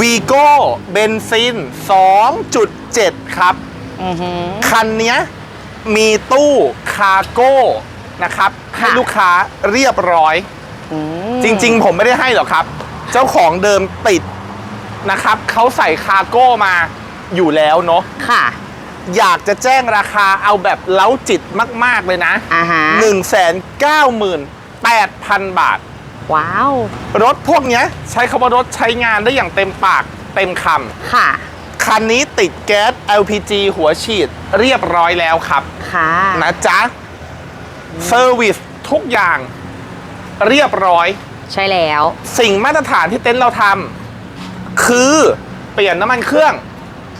วีโก้เบนซิน 2.7 ครับ อือหือ คันเนี้ยมีตู้คาร์โก้นะครับให้ค่ะลูกค้าเรียบร้อย อืมจริง ๆ ผมไม่ได้ให้หรอกครับ เจ้าของเดิมติดนะครับเขาใส่คาร์โก้มาอยู่แล้วเนาะค่ะอยากจะแจ้งราคาเอาแบบเล้าจิตมาก ๆ เลยนะ อ่าฮะ198,000 บาท ว้าว รถพวกเนี้ยใช้คำว่ารถใช้งานได้อย่างเต็มปากเต็มคค่ะำคันนี้ติดแก๊ส LPG หัวฉีดเรียบร้อยแล้วครับ ค่ะ นะจ๊ะเซอร์วิสทุกอย่างเรียบร้อย ใช่แล้ว สิ่งมาตรฐานที่เต็นท์เราทำคือเปลี่ยนน้ำมันเครื่อง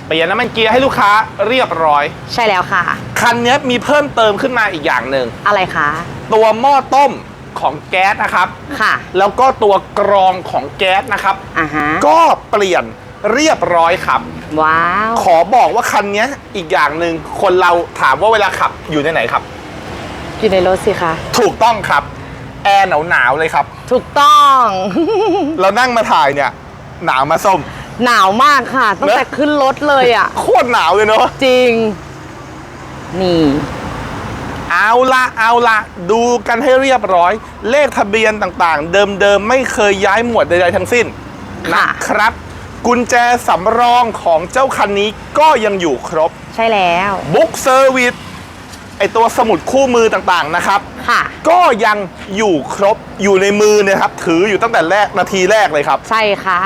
เปลี่ยนน้ำมันเกียร์ให้ลูกค้าเรียบร้อย ใช่แล้วค่ะ คันนี้มีเพิ่มเติมขึ้นมาอีกอย่างหนึ่ง อะไรคะ ตัวหม้อต้ม ของแก๊สนะครับ ค่ะ แล้วก็ตัวกรองของแก๊สนะครับ อ่าฮะ ก็เปลี่ยนเรียบร้อยครับ ว้าว ขอบอกว่าคันนี้อีกอย่างหนึ่งคนเราถามว่าเวลาขับอยู่ในไหนครับ อยู่ในรถสิคะ ถูกต้องครับ แอร์หนาวๆเลยครับ ถูกต้อง เรานั่งมาถ่ายเนี่ย หนาวมาส้ม หนาวมากค่ะ ตั้งแต่เนอะขึ้นรถเลยอะ โคตรหนาวเลยเนาะ จริง นี่ เอาละเอาละดูกันให้เรียบร้อย เลขทะเบียนต่างๆ เดิมๆ ไม่เคยย้ายหมวดใดๆทั้งสิ้นค่ะนะครับ กุญแจสำรองของเจ้าคันนี้ก็ยังอยู่ครบ ใช่แล้วบุ๊กเซอร์วิสไอตัวสมุดคู่มือต่างๆนะครับ ค่ะ ก็ยังอยู่ครบอยู่ในมือเนยครับ ถืออยู่ตั้งแต่แรกนาทีแรกเลยครับ ใช่ค่ะ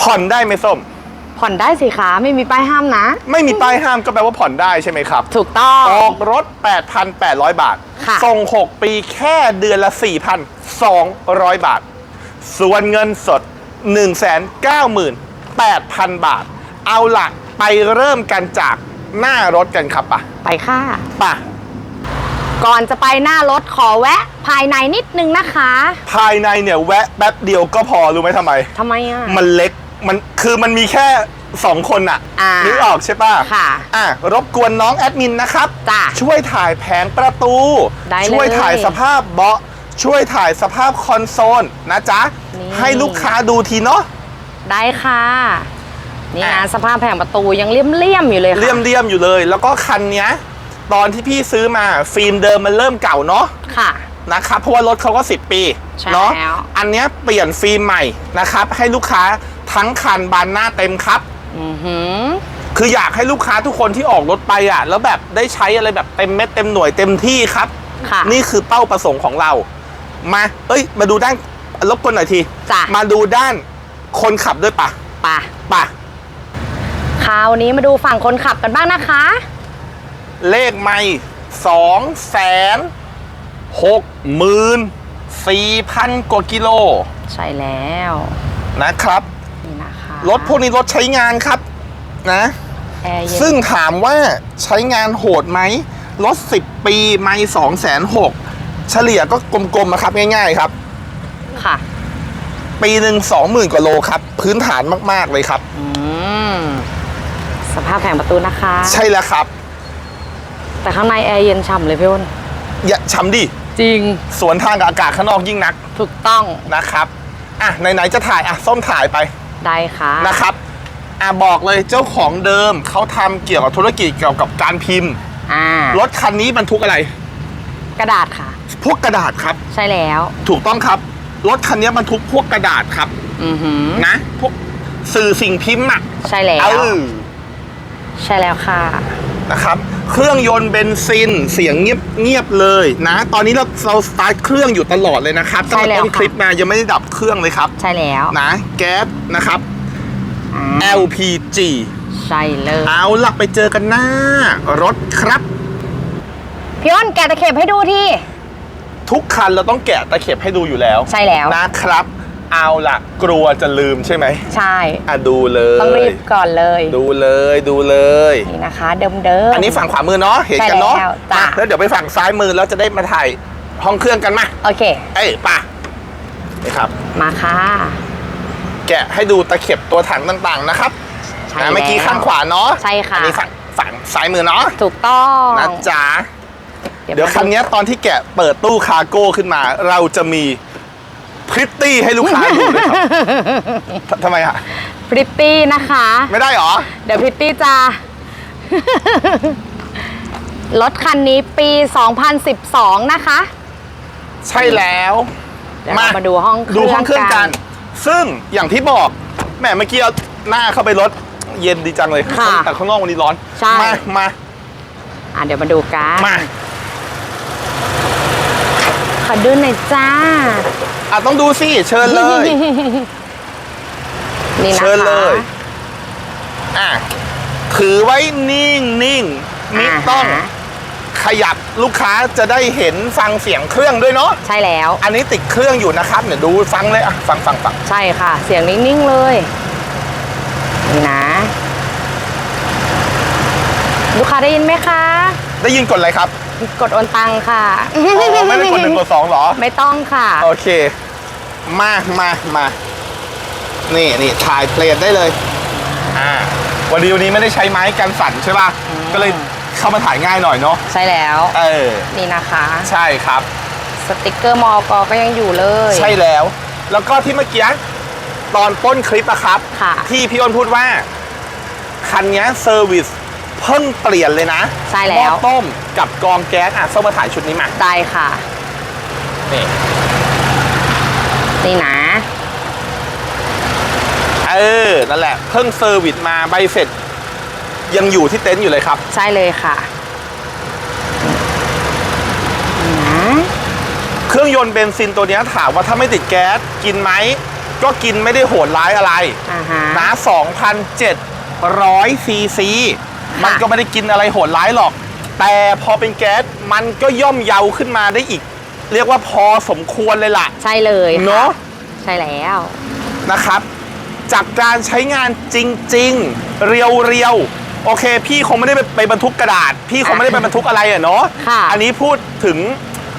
ผ่อนได้ไหมส้ม ผ่อนได้สิคะไม่มีป้ายห้ามนะ ไม่มีป้ายห้ามก็แปลว่าผ่อนได้ใช่ไหมครับ ถูกต้อง ออกรถ 8,800 บาท ค่ะ ส่ง 6 ปีแค่เดือนละ 4,200 บาท ส่วนเงินสด 198,000 บาท เอาละไปเริ่มกันจากหน้ารถกันครับป่ะไปค่ะ ป่ะ ก่อนจะไปหน้ารถขอแวะ ภายในนิดนึงนะคะภายในเนี่ยแวะแป๊บเดียวก็พอรู้ไหมทำไม ทำไมอะมันเล็ก มันคือมันมีแค่สองคนอะอ่านึนึกออกใช่ป่ะค่ะอะ รบกวนน้องแอดมินนะครับ จ้ะช่วยถ่ายแผงประตู ได้เลยช่วยถ่ายสภาพเบาะ ช่วยถ่ายสภาพคอนโซลนะจ๊ะ นี่ ให้ลูกค้าดูทีเนาะ ได้ค่ะ นี่อะนะสภาพแผงประตูยังเลี่ยมๆอยู่เลยค่ะเลี่ยมๆอยู่เลย แล้วก็คันเนี้ย ตอนที่พี่ซื้อมาฟิล์มเดิมมันเริ่มเก่าเนาะ ค่ะ นะครับเพราะว่ารถเขาก็ 10 ปีใช่เนาะแล้วอันเนี้ยเปลี่ยนฟิล์มใหม่นะครับให้ลูกค้า ทั้งคันบานหน้าเต็มครับ อือหือ คืออยากให้ลูกค้าทุกคนที่ออกรถไปอะ แล้วแบบได้ใช้อะไรแบบเต็มเม็ดเต็มหน่วยเต็มที่ครับ ค่ะ นี่คือเป้าประสงค์ของเรา มา เอ้ย มาดูด้านรบกวนหน่อยที จ้ะ มาดูด้านคนขับด้วยปะป่ะปะคราวนี้มาดูฝั่งคนขับกันบ้างนะคะ เลขไม่สองแสนหกหมื่นสี่พันกว่ากิโล ใช่แล้ว นะครับนี่นะคะ รถพวกนี้รถใช้งานครับนะแอร์เย็นซึ่งถามว่าใช้งานโหดไหมรถ 10 ปีไม่สองแสนหกเฉลี่ยก็กลมๆนะครับง่ายๆครับ ค่ะ ปีหนึ่งสองหมื่นกว่าโลครับ พื้นฐานมากๆเลยครับอืมสภาพแผงประตูนะคะ ใช่แล้วครับ แต่ข้างในแอร์เย็นฉ่ำเลยพี่อ้นอย่าช้ำดิจริง สวนทางกับอากาศข้างนอกยิ่งนัก ถูกต้องนะครับ อะไหนๆจะถ่ายอะส้มถ่ายไป ได้ค่ะ นะครับอะบอกเลยเจ้าของเดิมเขาทำเกี่ยวกับธุรกิจเกี่ยวกับการพิมพ์ อ่ารถคันนี้บรรทุกอะไร กระดาษค่ะ พวกกระดาษครับ ใช่แล้ว ถูกต้องครับ รถคันนี้บรรทุกพวกกระดาษครับ อือหือนะ พวกสื่อสิ่งพิมพ์อะใช่แล้ว เออใช่แล้วค่ะ นะครับ เครื่องยนต์เบนซินเสียงเงียบเงียบเลยนะ ตอนนี้เราเราสตาร์ทเครื่องอยู่ตลอดเลยนะครับตั้งใช่แต่แล้วต้นค่ะ คลิปมายังไม่ได้ดับเครื่องเลยครับใช่แล้วนะแก๊สนะครับอ่า LPG ใช่เลยเอาล่ะไปเจอกันหน้ารถครับ พี่อ้นแกะตะเข็บให้ดูที่ ทุกคันเราต้องแกะตะเข็บให้ดูอยู่แล้วใช่แล้ว นะครับ เอาล่ะกลัวจะลืมใช่ไหมใช่อะดูเลยต้องรีบก่อนเลย ดูเลยดูเลยนี่นะคะเดิมเดิมอันนี้ฝั่งขวามือเนาะเห็นกันเนาะใช่แล้วจ้ะอะแล้วเดี๋ยวไปฝั่งซ้ายมือแล้วจะได้มาถ่ายห้องเครื่องกันมาโอเค เอ้ยป่ะนี่ครับ มาค่ะ แกะให้ดูตะเข็บตัวถังต่างๆนะครับใช่นะเมื่อกี้แล้วข้างขวาเนาะใช่ค่ะอันี้ฝั่งฝั่งซ้ายมือเนาะถูกต้องนะจ๊ะเดี๋ยวมาคันนี้ตอนที่แกะเปิดตู้คาร์โก้ขึ้นมา เราจะมี พริตตี้ให้ลูกค้าดูเลยครับททำไมอะพริตตี้นะคะ ไม่ได้เหรอ เดี๋ยวพริตตี้จะ รถคันนี้ปี 2012 นะคะ ใช่แล้วเดี๋ยวเรามาดูห้องเครื่องดูห้องเครื่องกักันนซึ่งอย่างที่บอกแหมเมื่อกี้เอาหน้าเข้าไปรถเย็นดีจังเลย ค่ะแต่ข้างนอกวันนี้ร้อน ใช่ มา มา อะเดี๋ยวมาดูกัน มา ขอดูหน่อยจ้า อะต้องดูสิ เชิญเลย นี่นะคะเชิญเลยอะถือไว้นิ่งนิ่งมิาต้องฮะขยับลูกค้าจะได้เห็นฟังเสียงเครื่องด้วยเนาะใช่แล้ว อันนี้ติดเครื่องอยู่นะครับเดี๋ยวดูฟังเลยอะฟังฟังฟังใช่ค่ะ เสียงนิ่งๆเลยนี่นะ ลูกค้าได้ยินไหมคะ ได้ยินกดอะไรครับ กดโอนตังค่ะ อ๋อไม่ได้กดหนึ่งกดสองเหรอ ไม่ต้องค่ะ โอเค มามามา นี่นี่ถ่ายเพลทได้เลย อ่า วันนี้วันนี้ไม่ได้ใช้ไม้กันสั่นใช่ป่ะก็เลยเข้ามาถ่ายง่ายหน่อยเนาะ ใช่แล้วเออ นี่นะคะ ใช่ครับ สติกเกอร์มอกก็ยังอยู่เลย ใช่แล้ว แล้วก็ที่เมื่อกี้ตอนต้นคลิปอะครับ ค่ะ ที่พี่อ้นพูดว่า คันนี้เซอร์วิส เพิ่งเปลี่ยนเลยนะใช่แล้ว หม้อต้มกับกรองแก๊สอะส้มมาถ่ายชุดนี้มาได้ค่ะ นี่นี่นะ เออนั่นแหละเพิ่งเซอร์วิสมาใบเสร็จ ยังอยู่ที่เต็นท์อยู่เลยครับ ใช่เลยค่ะนี่นะ เครื่องยนต์เบนซินตัวเนี้ยถามว่าถ้าไม่ติดแก๊สกินไหม ก็กินไม่ได้โหดร้ายอะไร อ่าฮะ นะ2,700ซีซีค่ะ มันก็ไม่ได้กินอะไรโหดร้ายหรอก แต่พอเป็นแก๊สมันก็ย่อมเยาขึ้นมาได้อีก เรียกว่าพอสมควรเลยล่ะ ใช่เลยค่เนอะใช่แล้วนะครับ จากการใช้งานจริง ๆ เรียวๆ โอเค พี่คงไม่ได้ไปไปบรรทุกกระดาษ พี่คงไม่ได้ไปบรรทุกอะไรอะเนาะค่ะอันนี้พูดถึง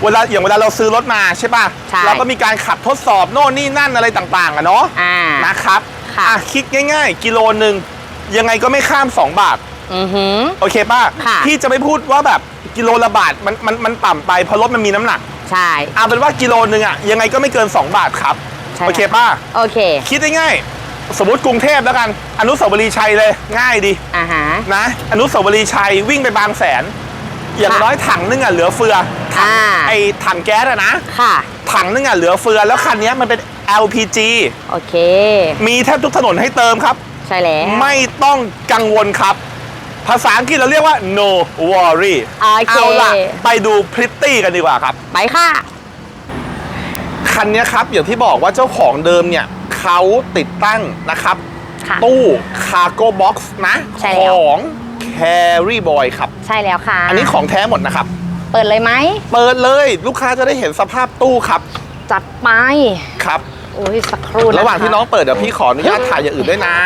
เวลาอย่างเวลาเราซื้อรถมาใช่ป่ะใช่เราก็มีการขับทดสอบโน่นนี่นั่นอะไรต่างๆอะเนาะอ่านะครับค่ะอะคิดง่าย ๆ กิโลหนึ่งยังไงก็ไม่ข้าม 2 บาท อือหือ โอเคป่ะค่ะ พี่จะไม่พูดว่าแบบกิโลละบาทมันมันมันต่ำไปเพราะรถมันมีน้ำหนักใช่ เอาเป็นว่ากิโลหนึ่งอะยังไงก็ไม่เกิน 2 บาทครับ ใช่ โอเคป่ะ โอเค คิดได้ง่ายๆสมมติกรุงเทพแล้วกัน อนุสาวรีย์ชัยเลยง่ายดีอ่าฮะ นะ อนุสาวรีย์ชัยวิ่งไปบางแสน อย่างค่ะน้อยถังนึงอะเหลือเฟือถังอ่า ไอถังแก๊สอะนะ ค่ะ ถังนึงอะเหลือเฟือแล้วคันนี้มันเป็น LPG โอเค มีแทบทุกถนนให้เติมครับ ใช่แล้ว ไม่ต้องกังวลครับ ภาษาอังกฤษเราเรียกว่า no worry โอเค เอาล่ะ ไปดูพริตตี้กันดีกว่าครับ ไปค่ะ คันนี้ครับ อย่างที่บอกว่าเจ้าของเดิมเนี่ยเขาติดตั้งนะครับ ค่ะ ตู้คาร์โก้บ็อกซ์นะ ใช่ขแล้วอง Carry Boy ครับ ใช่แล้วค่ะอันนี้ของแท้หมดนะครับ เปิดเลยไหม เปิดเลยลูกค้าจะได้เห็นสภาพตู้ครับจัดไป ครับ โอ้ยสักครู่นะคะ ระหว่างที่น้องเปิดเดี๋ยวพี่ขออนุญาตถ่ายอย่างอื่นด้วยนะ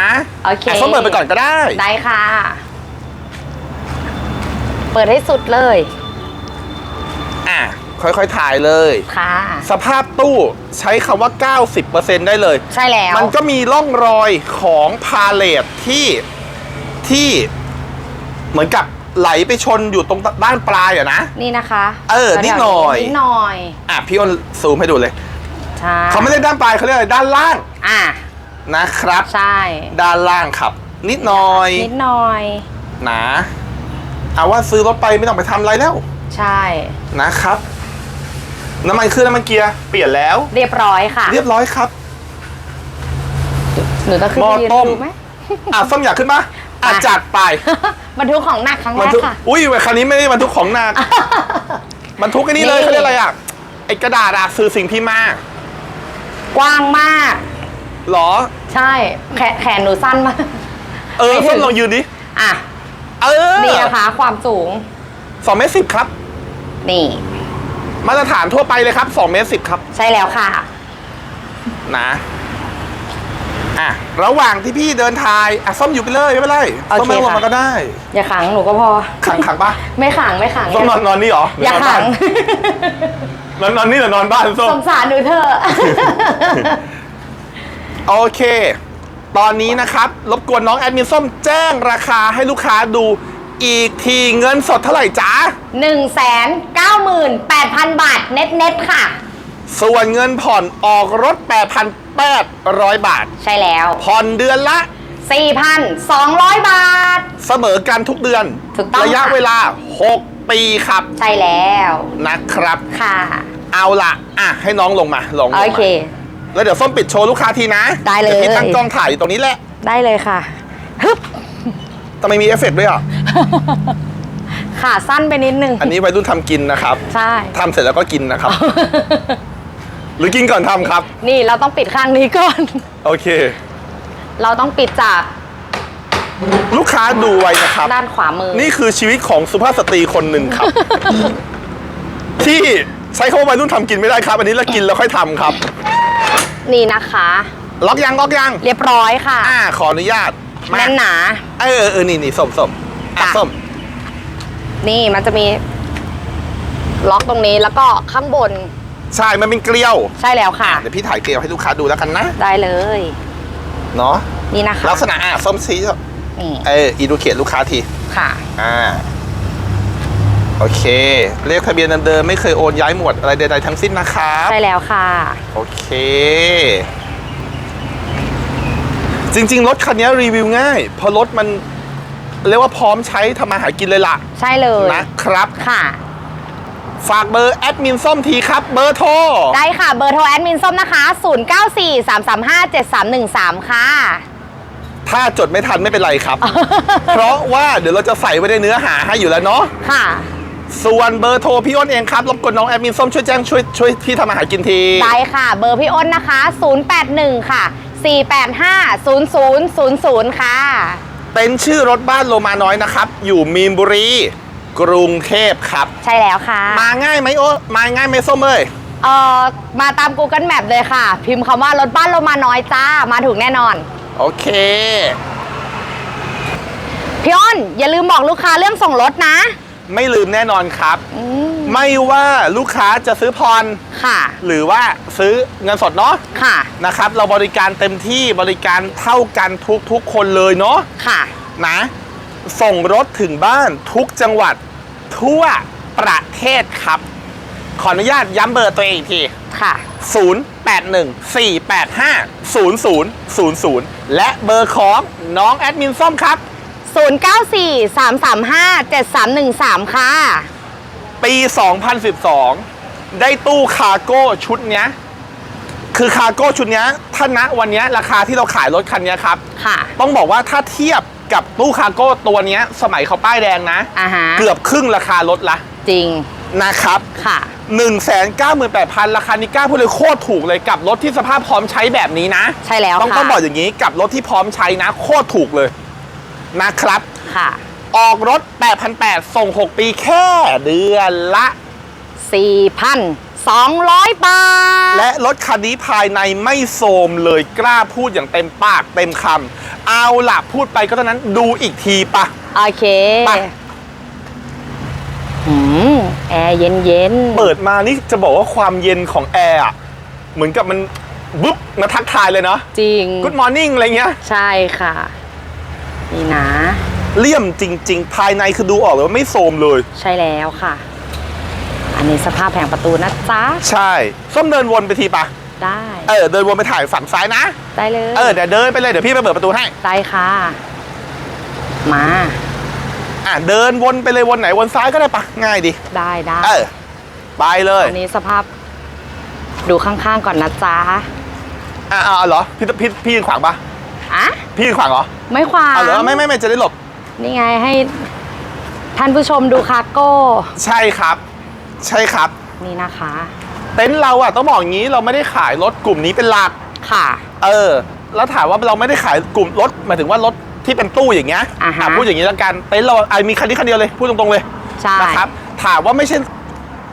โอเคะส้มเปิดไปก่อนก็ได้ ได้ค่ะ เปิดให้สุดเลยอะค่อยๆถ่ายเลย ค่ะ สภาพตู้ใช้คำว่า 90%ได้เลย ใช่แล้วมันก็มีร่องรอยของพาเลทที่ที่เหมือนกับไหลไปชนอยู่ตรงด้านปลายอะนะ นี่นะคะเออนิดหน่อยนิดหน่อยอะพี่อ้นซูมให้ดูเลยใช่เขาไม่ได้ด้านปลายเขาเรียกอะไรด้านล่างอะนะครับ ใช่ ด้านล่างครับ นิดหน่อย นิดหน่อยนะ เอาว่าซื้อรถไปไม่ต้องไปทำอะไรแล้วใช่ นะครับ น้ำมันเครื่องน้ำมันเกียร์เปลี่ยนแล้ว เรียบร้อยค่ะเรียบร้อยครับ หนูต้องขึ้นหม้อไปยืนต้ม ดูไหม อะส้มอยากขึ้นปะอะอะจัดไปบรรทุกของหนักครั้งแรบรรกทุกค่ะ อุ้ยคันนี้ไม่ได้บรรทุกของหนักบรรทุกไอ้นี่เลยนี่ เขาเรียกอะไรอะไอ้กระดาษอะสื่อสิ่งพิมพ์มากกว้างมาก หรอ ใช่ แขนแขนหนูสั้นมากเออไม่ถึงส้มลองยืนดิ อะ เออนี่นะคะความสูงสองเมตรสิบครับ นี่ มาตรฐานทั่วไปเลยครับสองเมตรสิบครับ ใช่แล้วค่ะ นะอะระหว่างที่พี่เดินทายอะส้มอยู่ไปเลยไม่เป็นไรโอเคส้มไม่ลงค่ะมาก็ได้ อย่าขังหนูก็พอขังขังปะไม่ขังไม่ขังส้มนอนนอนนี่เหรอหรือย่าอนอนขับ้างนนอนนอนนี่หรือนอนบ้านส้มสงสารหนูเถอะโอเค ตอนนี้นะครับ รบกวนน้องแอดมินส้มแจ้งราคาให้ลูกค้าดูอีกทีเงินสดเท่าไหร่จ๊ะหนึ่งแสนเก้าหมื่นแปดพันบาทเน็ตเน็ตๆค่ะ ส่วนเงินผ่อนออกรถ 8,800 บาท ใช่แล้ว ผ่อนเดือนละ 4,200 บาท เสมอกันทุกเดือน ถูกต้องระยะค่ะ เวลา 6 ปีครับใช่แล้วนะครับ ค่ะ เอาละอะให้น้องลงมาลงลงโอมาเค แล้วเดี๋ยวส้มปิดโชว์ลูกค้าทีนะได้เลย ดี๋วพี่ตั้งกล้องถ่ายอยู่ตรงนี้แหละได้เลยค่ะฮึบ ทำไมมีเอฟเฟกต์ด้วยอะ ขาสั้นไปนิดนึงอันนี้วัยรุ่นทำกินนะครับใช่ ทำเสร็จแล้วก็กินนะครับ หรือกินก่อนทำครับ นี่เราต้องปิดข้างนี้ก่อน โอเค เราต้องปิดจากลูกค้าดูไว้นะครับ ด้านขวามือ นี่คือชีวิตของสุภาพสตรีคนหนึ่งครับ ที่ใช้คำว่าวัยรุ่นทำกินไม่ได้ครับ อันนี้เรากินแล้วค่อยทำครับ นี่นะคะ ล็อกยังล็อกยัง เรียบร้อยค่ะ อ่า ขออนุญาตมาแน่นหนาเออเออเออนี่นี่ส้มส้มอะจ้ะ ส้ม นี่มันจะมีล็อกตรงนี้แล้วก็ข้างบนใช่ มันเป็นเกลียว ใช่แล้วค่ะ เดี๋ยวพี่ถ่ายเกลียวให้ลูกค้าดูแล้วกันนะ ได้เลย เนาะ นี่นะคะลักษณะอะส้มซีนี่เอออีดูเขียนลูกค้าที ค่ะ อ่า โอเค เลขทะเบียนเดิมๆไม่เคยโอนย้ายหมวดอะไรใดๆทั้งสิ้นนะครับ ใช่แล้วค่ะ โอเค จริงๆ รถคันนี้รีวิวง่าย เพราะรถมันเรียกว่าพร้อมใช้ทำมาหากินเลยล่ะ ใช่เลยนะครับ ค่ะ ฝากเบอร์แอดมินส้มทีครับ เบอร์โทร ได้ค่ะ เบอร์โทรแอดมินส้มนะคะ 0943357313 ค่ะ ถ้าจดไม่ทันไม่เป็นไรครับ เพราะว่าเดี๋ยวเราจะใส่ไว้ในเนื้อหาให้อยู่แล้วเนาะ ค่ะ ส่วนเบอร์โทรพี่อ้นเองครับ รบกวนน้องแอดมินส้มช่วยแจ้งช่วยช่วยพี่ทำอาหารกินที ได้ค่ะ เบอร์พี่อ้นนะคะ 081 ค่ะ 485 0000 ค่ะ เป็นชื่อรถบ้านโลมาน้อยนะครับ อยู่มีนบุรี กรุงเทพครับ ใช่แล้วค่ะ มาง่ายไหมโอ้มาง่ายไหมส้มเอ้ยเอ่อมาตาม Google Map เลยค่ะ พิมพ์คำว่ารถบ้านเรามาน้อยจ้า มาถูกแน่นอน โอเค พี่อ้นอย่าลืมบอกลูกค้าเรื่องส่งรถนะ ไม่ลืมแน่นอนครับ อืมไม่ว่าลูกค้าจะซื้อพร ค่ะ หรือว่าซื้อเงินสดเนาะค่ะ นะครับ เราบริการเต็มที่บริการเท่ากันทุกๆคนเลยเนาะค่ะ นะ ส่งรถถึงบ้านทุกจังหวัดทั่วประเทศครับ ขออนุญาตย้ำเบอร์ตัวเองอีกที ค่ะ 0814850000 และเบอร์ของน้องแอดมินส้มครับ 0943357313 ค่ะ ปี 2012 ได้ตู้คาร์โก้ชุดเนี้ย คือคาร์โก้ชุดเนี้ยถ้าณวันเนี้ยราคาที่เราขายรถคันเนี้ยครับ ค่ะ ต้องบอกว่าถ้าเทียบกับตู้คาร์โก้ตัวเนี้ย สมัยเขาป้ายแดงนะ อ่าฮะ เกือบครึ่งราคารถละจริง นะครับ ค่ะ 1 9 8 0 0 0 ราคานี้กล้าพูดเลยโคตรถูกเลยกับรถที่สภาพพร้อมใช้แบบนี้นะ ใช่แล้วต้องค่ะ ต้องบอกอย่างนี้กับรถที่พร้อมใช้นะ โคตรถูกเลย นะครับ ค่ะ ออกรถ 8,800 ส่ง 6 ปีแค่เดือนละ 4,200 บาท และรถคันนี้ภายในไม่โทรมเลยกล้าพูดอย่างเต็มปากเต็มคำเอาล่ะพูดไปก็เท่านั้นดูอีกทีปะโอเคไปหืมแอร์เย็นเย็นๆเปิดมานี่จะบอกว่าความเย็นของแอร์อะเหมือนกับมันบุ๊บมาทักทายเลยเนาะจริง Good morning อะไรเงี้ย ใช่ค่ะ นี่นะ เลี่ยมจริง ๆ ภายในคือดูออกเลยว่าไม่โทรมเลย ใช่แล้วค่ะ อันนี้สภาพแผงประตูนะจ๊ะ ใช่ส้มเดินวนไปทีปะได้ เออเดินวนไปถ่ายฝั่งซ้ายนะ ได้เลย เออเดี๋ยวเดินไปเลยเดี๋ยวพี่ไปเปิดประตูให้ ได้ค่ะ มา อะเดินวนไปเลยวนไหนวนซ้ายก็ได้ปะง่ายดี ได้ได้เออไปเลยอันนี้สภาพ ดูข้างๆก่อนนะจ๊ะอะเอาเอาเหรอพี่พี่พี่ยืนขวางปะอะพี่ยืนขวางเหรอ ไม่ขวางเอาเหรอไม่ไม่ไม่จะได้หลบ นี่ไงให้ท่านผู้ชมดูคาร์โก้ ใช่ครับ ใช่ครับ นี่นะคะ เต็นท์เราอะต้องบอกอย่างนี้เราไม่ได้ขายรถกลุ่มนี้เป็นหลัก ค่ะ เออ แล้วถามว่าเราไม่ได้ขายกลุ่มรถหมายถึงว่ารถที่เป็นตู้อย่างเงี้ยอ่าฮะพูดอย่างนี้แล้วกันเต็นท์เราไอ้มีคันนี้คันเดียวเลยพูดตรงๆเลยใช่นะครับ ถามว่าไม่ใช่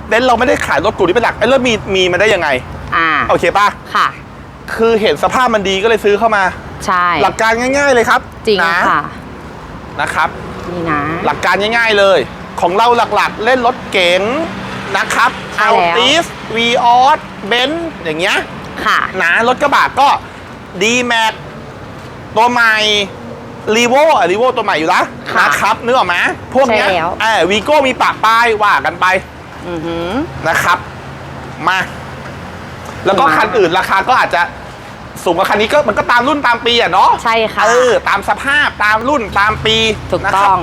เต็นท์เราไม่ได้ขายรถกลุ่มนี้เป็นหลักไอ้เรื่องมีมีมาได้ยังไงอ่าโอเคป่ะ ค่ะ คือเห็นสภาพมันดีก็เลยซื้อเข้ามา ใช่ หลักการง่าย ๆเลยครับจริงนะค่ะนะครับ นี่นะ หลักการง่าย ๆเลย ของเราหลักๆ เล่นรถเก๋งนะครับใช่เอาแล้วติสวีออสเบนซ์อย่างเงี้ยค่ะนะรถกระบะก็ดีแม็กตัวใหม่รีโวอะรีโวตัวใหม่อยู่ละค่ะนะครับนึกออกไหมพวกเนี้ยใช่แล้วเออวีโก้มีปากป้ายว่ากันไปอือหือนะครับ มา แล้วก็มาคันอื่นราคาก็อาจจะ สูงกว่าคันนี้ก็มันก็ตามรุ่นตามปีอะเนาะใช่ค่ะ เออตามสภาพตามรุ่นตามปีถูกนะคต้รัอบง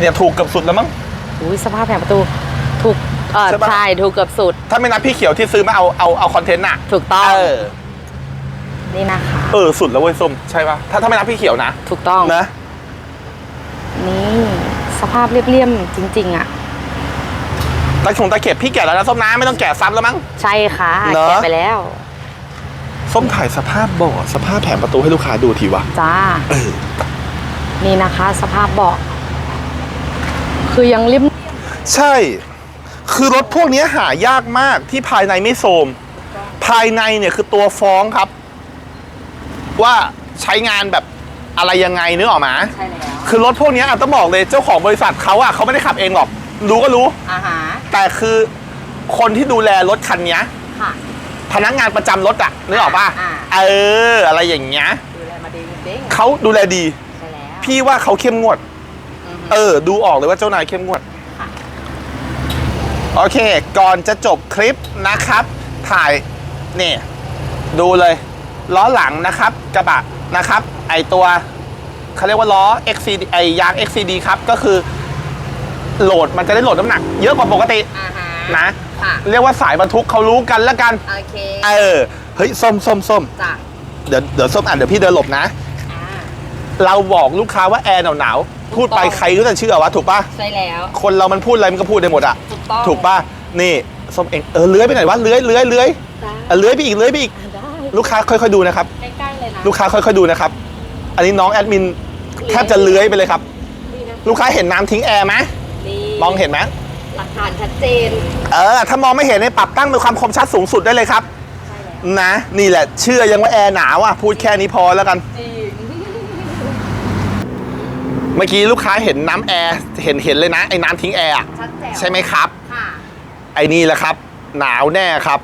เนี่ยถูกเกับสุดแล้วมั้ง อุ้ยสภาพแผงประตูถูกเออใช่ปะ ใช่ถูกเกือบสุด ถ้าไม่นับพี่เขียวที่ซื้อมาเอาเอาเอาคอนเทนต์น่ะถูกต้อง เออนี่นะคะ เออสุดแล้วเว้ยส้มใช่ปะถ้าถ้าไม่นับพี่เขียวนะถูกต้องนะนี่สภาพเรียบๆจริง ๆ อะ ตะขงตะเข็บพี่แกะแล้วนะส้มนะไม่ต้องแกะซ้ำแล้วมั้ง ใช่ค่ะเนอะ แกะไปแล้ว ส้มถ่ายสภาพเบาะสภาพแผงประตูให้ลูกค้าดูทีวะจ้าเออนี่นะคะ สภาพเบาะคือยังริมใช่ คือรถพวกนี้หายากมากที่ภายในไม่โทรมภายในเนี่ยคือตัวฟ้องครับ ว่าใช้งานแบบอะไรยังไงนึกออกมาใช่แล้วคือรถพวกนี้อะต้องบอกเลยเจ้าของบริษัทเขาอะเขาไม่ได้ขับเองหรอก รู้ก็รู้อาหารแต่คือคนที่ดูแลรถคันเนี้ยค่ะ พนักงานประจำรถอะนึกออกป่ะอ่า เออ อะไรอย่างเงี้ยดูแลมาดีจริงเขาดูแลดีๆใช่แล้วพี่ว่าเขาเข้มงวดอือฮึเออ ดูออกเลยว่าเจ้านายเข้มงวด ค่ะ โอเค ก่อนจะจบคลิปนะครับ ถ่ายนี่ ดูเลย ล้อหลังนะครับ กระบะนะครับ ไอตัวเขาเรียกว่าล้อ XCD ไอยาง XCD ครับ ก็คือ โหลดมันจะได้โหลดน้ำหนัก เยอะกว่าปกติอาหารนะ ค่ะเรียกว่าสายบรรทุกเขารู้กันแล้วกัน โอเคเออ เฮ้ยส้มส้มส้มจ้ะเดี๋ยวเดี๋ยวส้มอ่านเดี๋ยวพี่เดินหลบนะ อ่า เราบอกลูกค้าว่าแอร์หนาวๆ พูดไปถูกต้อง ใครก็จะเชื่อวะถูกปะใช่แล้ว คนเรามันพูดอะไรมันก็พูดได้หมดอะถูกต้องถูกปะนี่ส้มเองเออเลื้อยไปไหนวะเลื้อยเลื้อยเลื้อยจ้าเออเลื้อยไปอีกเลื้อยไปอีกได้ลูกค้าค่อยๆดูนะครับ ใกล้ๆเลยนะลูกค้าค่อยๆดูนะครับ อันนี้น้องแอดมินแทบจะเลื้อยไปเลยครับ นี่นะลูกค้าเห็นน้ำทิ้งแอร์ไหมนี่มองเห็นไหม หลักฐานชัดเจน เออ ถ้ามองไม่เห็นเนี่ยปรับตั้งเป็นความคมชัดสูงสุดได้เลยครับ ใช่แล้วนะ นี่แหละ เชื่อยังว่าแอร์หนาวอะ พูดแค่นี้พอแล้วกัน จริงเมื่อกี้ลูกค้าเห็นน้ำแอร์ เห็นเห็นเลยนะ ไอ้น้ำทิ้งแอร์อะชัดแจ๋วใช่ไหมครับ ค่ะ ไอ้นี่แหละครับ หนาวแน่ครับ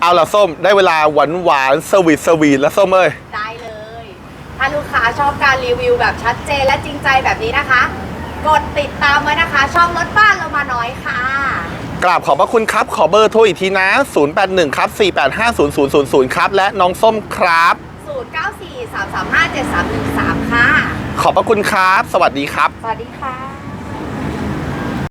เอาละส้มได้เวลาหวานหวานๆสวีทสวีทแล้วส้มเอ้ย ได้เลย ถ้าลูกค้าชอบการรีวิวแบบชัดเจนและจริงใจแบบนี้นะคะ กดติดตามไว้นะคะ ช่องรถบ้านเรามาน้อยค่ะ กราบขอบพระคุณครับ ขอเบอร์โทรอีกทีนะ 081 ครับ 485 0000 ครับ และน้องส้มครับ 094 335 7313 ค่ะ ขอบพระคุณครับ สวัสดีครับ สวัสดีค่ะ